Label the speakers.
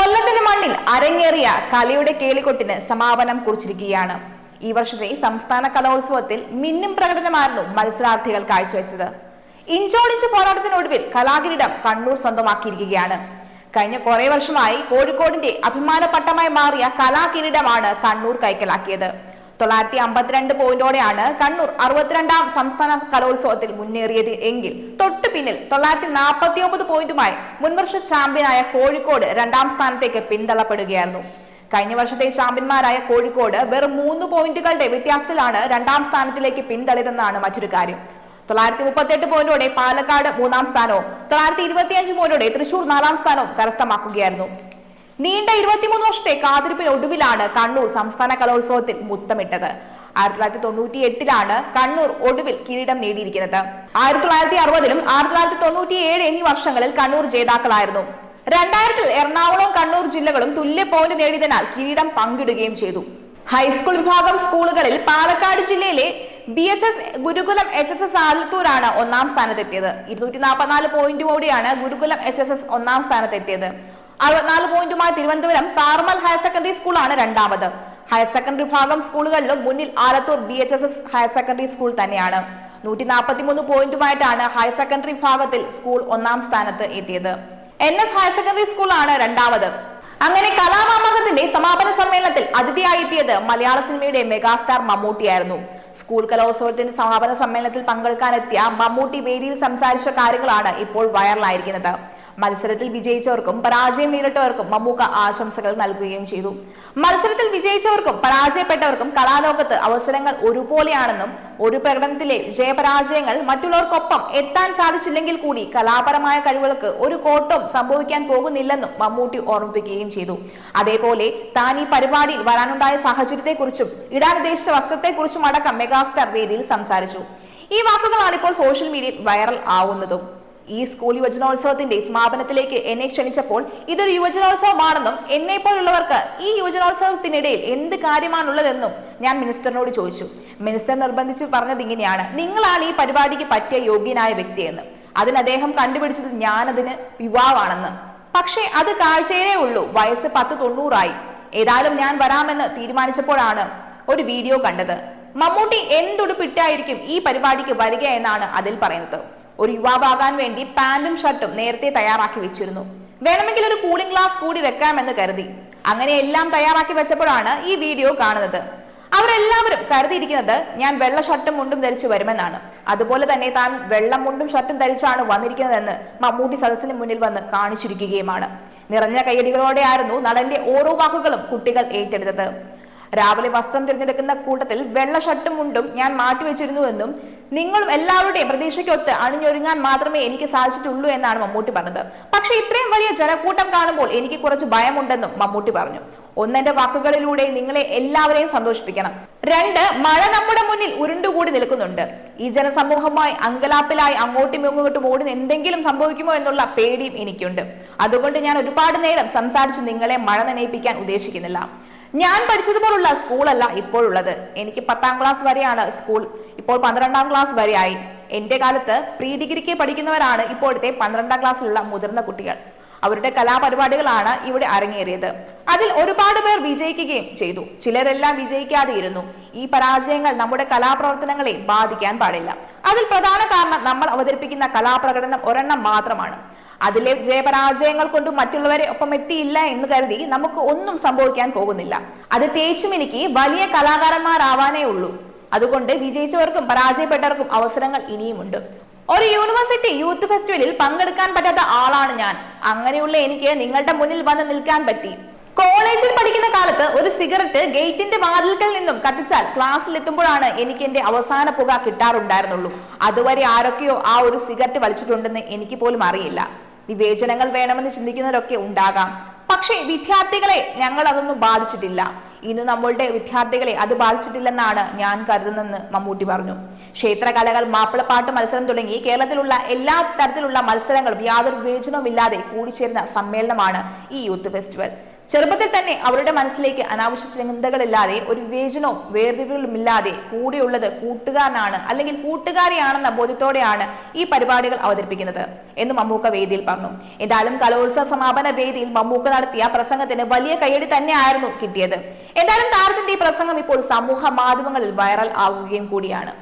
Speaker 1: കൊല്ലത്തിന്റെ മണ്ണിൽ അരങ്ങേറിയ കലയുടെ കേളികൊട്ടിന് സമാപനം കുറിച്ചിരിക്കുകയാണ്. ഈ വർഷത്തെ സംസ്ഥാന കലോത്സവത്തിൽ മിന്നും പ്രകടനമായിരുന്നു മത്സരാർത്ഥികൾ കാഴ്ചവെച്ചത്. ഇഞ്ചോടിഞ്ച് പോരാട്ടത്തിനൊടുവിൽ കലാകിരീടം കണ്ണൂർ സ്വന്തമാക്കിയിരിക്കുകയാണ്. കഴിഞ്ഞ കുറെ വർഷമായി കോഴിക്കോടിന്റെ അഭിമാന പട്ടമായി മാറിയ കലാകിരീടമാണ് കണ്ണൂർ കൈക്കലാക്കിയത്. തൊള്ളായിരത്തി അമ്പത്തിരണ്ട് പോയിന്റോടെയാണ് കണ്ണൂർ അറുപത്തിരണ്ടാം സംസ്ഥാന കലോത്സവത്തിൽ മുന്നേറിയത് എങ്കിൽ. തൊട്ടു പിന്നിൽ തൊള്ളായിരത്തി നാൽപ്പത്തി ഒമ്പത് പോയിന്റുമായി മുൻവർഷ ചാമ്പ്യനായ കോഴിക്കോട് രണ്ടാം സ്ഥാനത്തേക്ക് പിന്തള്ളപ്പെടുകയായിരുന്നു. കഴിഞ്ഞ വർഷത്തെ ചാമ്പ്യന്മാരായ കോഴിക്കോട് വെറും മൂന്ന് പോയിന്റുകളുടെ വ്യത്യാസത്തിലാണ് രണ്ടാം സ്ഥാനത്തിലേക്ക് പിന്തള്ളിയതെന്നാണ് മറ്റൊരു കാര്യം. തൊള്ളായിരത്തി മുപ്പത്തെട്ട് പോയിന്റോടെ പാലക്കാട് മൂന്നാം സ്ഥാനവും തൊള്ളായിരത്തി ഇരുപത്തിയഞ്ച് പോയിന്റോടെ തൃശൂർ നാലാം സ്ഥാനവും കരസ്ഥമാക്കുകയായിരുന്നു. നീണ്ട ഇരുപത്തിമൂന്ന് വർഷത്തെ കാത്തിരിപ്പിനൊടുവിലാണ് കണ്ണൂർ സംസ്ഥാന കലോത്സവത്തിൽ മുത്തമിട്ടത്. ആയിരത്തി തൊള്ളായിരത്തി തൊണ്ണൂറ്റി എട്ടിലാണ് കണ്ണൂർ ഒടുവിൽ കിരീടം നേടിയിരിക്കുന്നത്. ആയിരത്തി തൊള്ളായിരത്തി അറുപതിലും ആയിരത്തി തൊള്ളായിരത്തി തൊണ്ണൂറ്റി ഏഴ് എന്നീ വർഷങ്ങളിൽ കണ്ണൂർ ജേതാക്കളായിരുന്നു. രണ്ടായിരത്തിൽ എറണാകുളം കണ്ണൂർ ജില്ലകളും തുല്യ പോയിന്റ് നേടിയതിനാൽ കിരീടം പങ്കിടുകയും ചെയ്തു. ഹൈസ്കൂൾ വിഭാഗം സ്കൂളുകളിൽ പാലക്കാട് ജില്ലയിലെ B S S Gurukulam H S S ആലത്തൂരാണ് ഒന്നാം സ്ഥാനത്തെത്തിയത്. ഇരുന്നൂറ്റി നാൽപ്പത്തിനാല് പോയിന്റോടെയാണ് ഗുരുകുലം എച്ച് എസ് എസ് ഒന്നാം സ്ഥാനത്തെത്തിയത്. അറുപത്തിനാല് പോയിന്റുമായി തിരുവനന്തപുരം കാർമൽ ഹയർ സെക്കൻഡറി സ്കൂളാണ് രണ്ടാമത്. ഹയർ സെക്കൻഡറി വിഭാഗം സ്കൂളുകളിലും മുന്നിൽ Alathur B H S S higher secondary school തന്നെയാണ്. നൂറ്റി നാൽപ്പത്തി മൂന്ന് പോയിന്റുമായിട്ടാണ് ഹയർ സെക്കൻഡറി വിഭാഗത്തിൽ സ്കൂൾ ഒന്നാം സ്ഥാനത്ത് എത്തിയത്. എൻ എസ് ഹയർ സെക്കൻഡറി സ്കൂളാണ് രണ്ടാമത്. അങ്ങനെ കലാമാമകത്തിന്റെ സമാപന സമ്മേളനത്തിൽ അതിഥിയായി എത്തിയത് മലയാള സിനിമയുടെ മെഗാസ്റ്റാർ മമ്മൂട്ടിയായിരുന്നു. സ്കൂൾ കലോത്സവത്തിന്റെ സമാപന സമ്മേളനത്തിൽ പങ്കെടുക്കാനെത്തിയ മമ്മൂട്ടി വേദിയിൽ സംസാരിച്ച കാര്യങ്ങളാണ് ഇപ്പോൾ വൈറലായിരിക്കുന്നത്. മത്സരത്തിൽ വിജയിച്ചവർക്കും പരാജയം നേരിട്ടവർക്കും മമ്മൂക്ക ആശംസകൾ നൽകുകയും ചെയ്തു. മത്സരത്തിൽ വിജയിച്ചവർക്കും പരാജയപ്പെട്ടവർക്കും കലാലോകത്ത് അവസരങ്ങൾ ഒരുപോലെയാണെന്നും ഒരു പ്രകടനത്തിലെ ജയപരാജയങ്ങൾ മറ്റുള്ളവർക്കൊപ്പം എത്താൻ സാധിച്ചില്ലെങ്കിൽ കൂടി കലാപരമായ കഴിവുകൾക്ക് ഒരു കോട്ടവും സംഭവിക്കാൻ പോകുന്നില്ലെന്നും മമ്മൂട്ടി ഓർമ്മിപ്പിക്കുകയും ചെയ്തു. അതേപോലെ താൻ ഈ പരിപാടിയിൽ വരാനുണ്ടായ സാഹചര്യത്തെക്കുറിച്ചും ഇടാൻ ഉദ്ദേശിച്ച വസ്ത്രത്തെക്കുറിച്ചും അടക്കം മെഗാസ്റ്റാർ വേദിയിൽ സംസാരിച്ചു. ഈ വാക്കുകളാണ് ഇപ്പോൾ സോഷ്യൽ മീഡിയയിൽ വൈറൽ ആവുന്നതും. ഈ സ്കൂൾ യുവജനോത്സവത്തിന്റെ സമാപനത്തിലേക്ക് എന്നെ ക്ഷണിച്ചപ്പോൾ ഇതൊരു യുവജനോത്സവമാണെന്നും എന്നെ പോലുള്ളവർക്ക് ഈ യുവജനോത്സവത്തിനിടയിൽ എന്ത് കാര്യമാണുള്ളതെന്നും ഞാൻ മിനിസ്റ്ററിനോട് ചോദിച്ചു. മിനിസ്റ്റർ നിർബന്ധിച്ച് പറഞ്ഞത് ഇങ്ങനെയാണ്. നിങ്ങളാണ് ഈ പരിപാടിക്ക് പറ്റിയ യോഗ്യനായ വ്യക്തിയെന്ന്. അതിന് അദ്ദേഹം കണ്ടുപിടിച്ചത് ഞാനതിന് യുവാവാണെന്ന്. പക്ഷേ അത് കാഴ്ചയേ ഉള്ളൂ. വയസ്സ് പത്ത് തൊണ്ണൂറായി. ഏതായാലും ഞാൻ വരാമെന്ന് തീരുമാനിച്ചപ്പോഴാണ് ഒരു വീഡിയോ കണ്ടത്. മമ്മൂട്ടി എന്തുടുപ്പിട്ടായിരിക്കും ഈ പരിപാടിക്ക് വരിക എന്നാണ് അതിൽ പറയുന്നത്. ഒരു യുവാവാകാൻ വേണ്ടി പാന്റും ഷർട്ടും നേരത്തെ തയ്യാറാക്കി വെച്ചിരുന്നു. വേണമെങ്കിൽ ഒരു കൂളിംഗ് ഗ്ലാസ് കൂടി വെക്കാമെന്ന് കരുതി. അങ്ങനെ എല്ലാം തയ്യാറാക്കി വെച്ചപ്പോഴാണ് ഈ വീഡിയോ കാണുന്നത്. അവരെല്ലാവരും കരുതിയിരിക്കുന്നത് ഞാൻ വെള്ള ഷർട്ടും മുണ്ടും ധരിച്ചു വരുമെന്നാണ്. അതുപോലെ തന്നെ താൻ വെള്ള മുണ്ടും ഷർട്ടും ധരിച്ചാണ് വന്നിരിക്കുന്നതെന്ന് മമ്മൂട്ടി സദസ്സിന് മുന്നിൽ വന്ന് കാണിച്ചിരിക്കുകയുമാണ്. നിറഞ്ഞ കൈയടികളോടെയായിരുന്നു നടന്റെ ഓരോ വാക്കുകളും കുട്ടികൾ ഏറ്റെടുത്തത്. രാവിലെ വസ്ത്രം തിരഞ്ഞെടുക്കുന്ന കൂട്ടത്തിൽ വെള്ള ഷർട്ടും മുണ്ടും ഞാൻ മാറ്റിവെച്ചിരുന്നുവെന്നും നിങ്ങളും എല്ലാവരുടെയും പ്രതീക്ഷയ്ക്കൊത്ത് അണിഞ്ഞൊരുങ്ങാൻ മാത്രമേ എനിക്ക് സാധിച്ചിട്ടുള്ളൂ എന്നാണ് മമ്മൂട്ടി പറഞ്ഞത്. പക്ഷെ ഇത്രയും വലിയ ജനക്കൂട്ടം കാണുമ്പോൾ എനിക്ക് കുറച്ച് ഭയമുണ്ടെന്നും മമ്മൂട്ടി പറഞ്ഞു. ഒന്നെന്റെ വാക്കുകളിലൂടെ നിങ്ങളെ എല്ലാവരെയും സന്തോഷിപ്പിക്കണം. രണ്ട് മഴ നമ്മുടെ മുന്നിൽ ഉരുണ്ടുകൂടി നിൽക്കുന്നുണ്ട്. ഈ ജനസമൂഹമായി അങ്കലാപ്പിലായി അങ്ങോട്ടും ഇങ്ങോട്ടും ഓടുന്ന എന്തെങ്കിലും സംഭവിക്കുമോ എന്നുള്ള പേടിയും എനിക്കുണ്ട്. അതുകൊണ്ട് ഞാൻ ഒരുപാട് നേരം സംസാരിച്ച് നിങ്ങളെ മഴ നനയിപ്പിക്കാൻ ഉദ്ദേശിക്കുന്നില്ല. ഞാൻ പഠിച്ചതുപോലുള്ള സ്കൂളല്ല ഇപ്പോഴുള്ളത്. എനിക്ക് പത്താം ക്ലാസ് വരെയാണ് സ്കൂൾ. ഇപ്പോൾ പന്ത്രണ്ടാം ക്ലാസ് വരെയായി. എന്റെ കാലത്ത് പ്രീ ഡിഗ്രിക്ക് പഠിക്കുന്നവരാണ് ഇപ്പോഴത്തെ പന്ത്രണ്ടാം ക്ലാസ്സിലുള്ള മുതിർന്ന കുട്ടികൾ. അവരുടെ കലാപരിപാടികളാണ് ഇവിടെ അരങ്ങേറിയത്. അതിൽ ഒരുപാട് പേർ വിജയിക്കുകയും ചെയ്തു. ചിലരെല്ലാം വിജയിക്കാതെ ഇരുന്നു ഈ പരാജയങ്ങൾ നമ്മുടെ കലാപ്രവർത്തനങ്ങളെ ബാധിക്കാൻ പാടില്ല. അതിൽ പ്രധാന കാരണം നമ്മൾ അവതരിപ്പിക്കുന്ന കലാപ്രകടനം ഒരെണ്ണം മാത്രമാണ്. അതിലെ ജയപരാജയങ്ങൾ കൊണ്ട് മറ്റുള്ളവരെ ഒപ്പം എത്തിയില്ല എന്ന് കരുതി നമുക്ക് ഒന്നും സംഭവിക്കാൻ പോകുന്നില്ല. അത് തേച്ചും എനിക്ക് വലിയ കലാകാരന്മാരാവാനേ ഉള്ളൂ. അതുകൊണ്ട് വിജയിച്ചവർക്കും പരാജയപ്പെട്ടവർക്കും അവസരങ്ങൾ ഇനിയുമുണ്ട്. ഒരു യൂണിവേഴ്സിറ്റി യൂത്ത് ഫെസ്റ്റിവലിൽ പങ്കെടുക്കാൻ പറ്റാത്ത ആളാണ് ഞാൻ. അങ്ങനെയുള്ള എനിക്ക് നിങ്ങളുടെ മുന്നിൽ വന്ന് നിൽക്കാൻ പറ്റി. കോളേജിൽ പഠിക്കുന്ന കാലത്ത് ഒരു സിഗരറ്റ് ഗേറ്റിന്റെ വാതിൽക്കൽ നിന്നും കത്തിച്ചാൽ ക്ലാസ്സിൽ എത്തുമ്പോഴാണ് എനിക്ക് എന്റെ അവസാന പുക കിട്ടാറുണ്ടായിരുന്നുള്ളൂ. അതുവരെ ആരൊക്കെയോ ആ ഒരു സിഗരറ്റ് വലിച്ചിട്ടുണ്ടെന്ന് എനിക്ക് പോലും അറിയില്ല. വിവേചനങ്ങൾ വേണമെന്ന് ചിന്തിക്കുന്നവരൊക്കെ ഉണ്ടാകാം. പക്ഷേ വിദ്യാർത്ഥികളെ ഞങ്ങൾ അതൊന്നും ബാധിച്ചിട്ടില്ല. ഇന്ന് നമ്മളുടെ വിദ്യാർത്ഥികളെ അത് ബാധിച്ചിട്ടില്ലെന്നാണ് ഞാൻ കരുതുന്നതെന്ന് മമ്മൂട്ടി പറഞ്ഞു. ക്ഷേത്രകലകൾ മാപ്പിളപ്പാട്ട് മത്സരം തുടങ്ങി കേരളത്തിലുള്ള എല്ലാ തരത്തിലുള്ള മത്സരങ്ങളും യാതൊരു വിവേചനവും ഇല്ലാതെ കൂടിച്ചേരുന്ന സമ്മേളനമാണ് ഈ യൂത്ത് ഫെസ്റ്റിവൽ. ചെറുപ്പത്തിൽ തന്നെ അവരുടെ മനസ്സിലേക്ക് അനാവശ്യ ചിന്തകളില്ലാതെ ഒരു വിവേചനവും വേർതിരിവുകളുമില്ലാതെ കൂടെയുള്ളത് കൂട്ടുകാരനാണ് അല്ലെങ്കിൽ കൂട്ടുകാരിയാണെന്ന ബോധ്യത്തോടെയാണ് ഈ പരിപാടികൾ അവതരിപ്പിക്കുന്നത് എന്ന് മമ്മൂക്ക വേദിയിൽ പറഞ്ഞു. എന്തായാലും കലോത്സവ സമാപന വേദിയിൽ മമ്മൂക്ക നടത്തിയ പ്രസംഗത്തിന് വലിയ കയ്യടി തന്നെയായിരുന്നു കിട്ടിയത്. എന്തായാലും താരത്തിന്റെ ഈ പ്രസംഗം ഇപ്പോൾ സമൂഹ മാധ്യമങ്ങളിൽ വൈറൽ ആകുകയും കൂടിയാണ്.